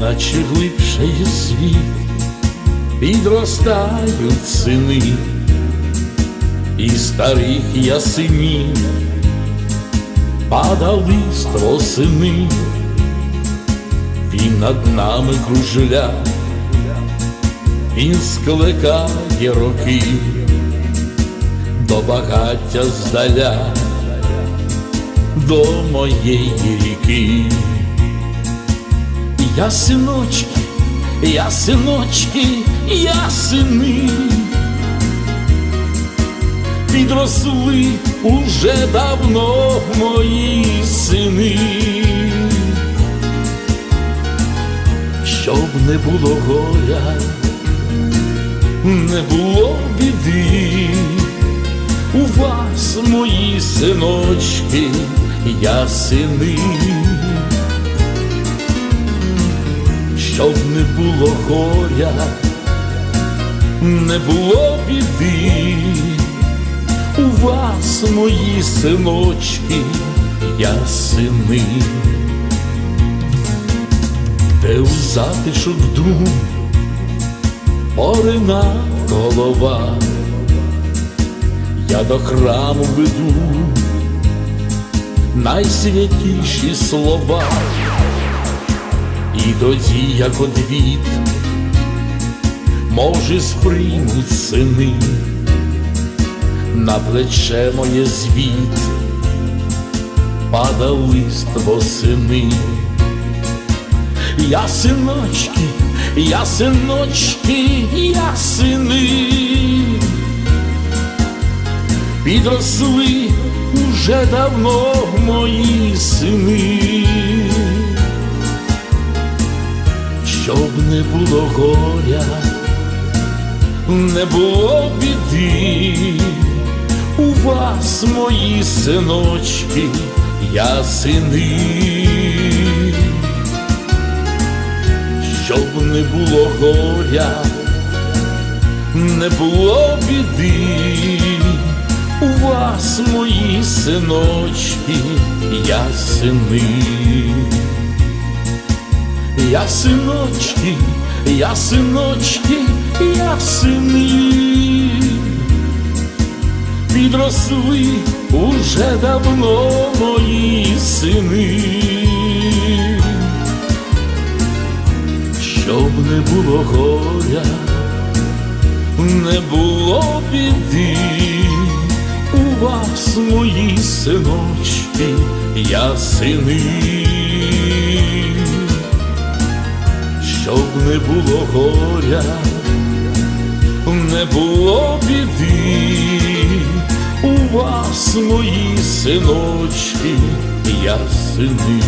наче глибший світ, підростають сини і старих ясенів, падали сини, він над нами кружля, він скликає роки до багаття здаля, до моєї ріки. Я синочки, я синочки, я сини, підросли уже давно мої сини, щоб не було горя, не було біди, у вас мої синочки, я сини. Щоб не було горя, не було біди, у вас мої синочки, я сини, де у затишок дум порина голова, я до храму веду найсвятіші слова. І тоді, як одвіт, може, сприймуть сини, на плече моє звіт, пада лист восени. Я синочки, я синочки, я сини, підросли уже давно мої сини. Не було горя, не було біди, у вас мої синочки, я сини, щоб не було горя, не було біди, у вас мої синочки, я сини. Я синочки, я синочки, я сини, підросли уже давно мої сини, щоб не було горя, не було біди, у вас мої синочки, я сини. Щоб не було горя, не було біди, у вас мої синочки, я сини.